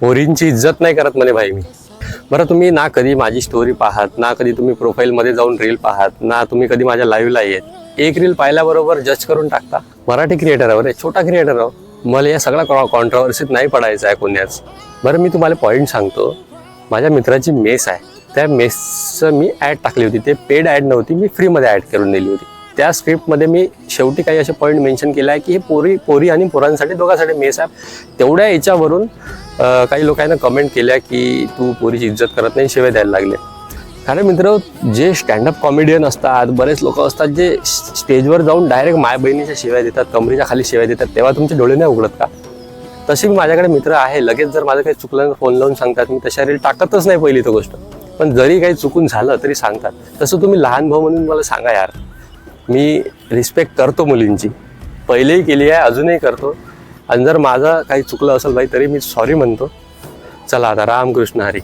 पोरींची इज्जत नाही करत म्हणे भाई मी. बरं तुम्ही ना कधी माझी स्टोरी पाहात ना कधी तुम्ही प्रोफाईलमध्ये जाऊन रील पाहात ना तुम्ही कधी माझ्या लाईव्हला येत. एक रील पाहिल्याबरोबर जज करून टाकता. मराठी क्रिएटर आहे छोटा क्रिएटर आहो. मला या सगळ्या कॉन्ट्रॉवर्सीत नाही पडायचं आहे कोण्याच. बरं मी तुम्हाला पॉईंट सांगतो. माझ्या मित्राची मेस आहे. त्या मेसचं मी ॲड टाकली होती. ते पेड ॲड नव्हती मी फ्रीमध्ये ॲड करून दिली होती. त्या स्क्रिप्टमध्ये मी शेवटी काही असे पॉईंट मेन्शन केला आहे की हे पोरी पोरी आणि पोरांसाठी दोघांसाठी मेस आहे. तेवढ्या याच्यावरून काही लोकांना कमेंट केल्या की तू पोरीची इज्जत करत नाही शिवाय द्यायला लागले. कारण मित्र जे स्टँडअप कॉमेडियन असतात बरेच लोक असतात जे स्टेजवर जाऊन डायरेक्ट माय बहिणीच्या शिवाय देतात कमरीच्या खाली शिवाय देतात तेव्हा तुमचे डोळे नाही उघडत का? तसे मी माझ्याकडे मित्र आहे लगेच जर माझं काही चुकलं फोन लावून सांगतात मी तशा रील टाकतच नाही पहिली तो गोष्ट. पण जरी काही चुकून झालं तरी सांगतात. तसं तुम्ही लहान भाऊ म्हणून मला सांगा यार. मी रिस्पेक्ट करतो मुलींची. पहिलेही केली आहे अजूनही करतो. आणि जर माझं काही चुकलं असेल भाई तरी मी सॉरी म्हणतो. चला आता रामकृष्ण हरी.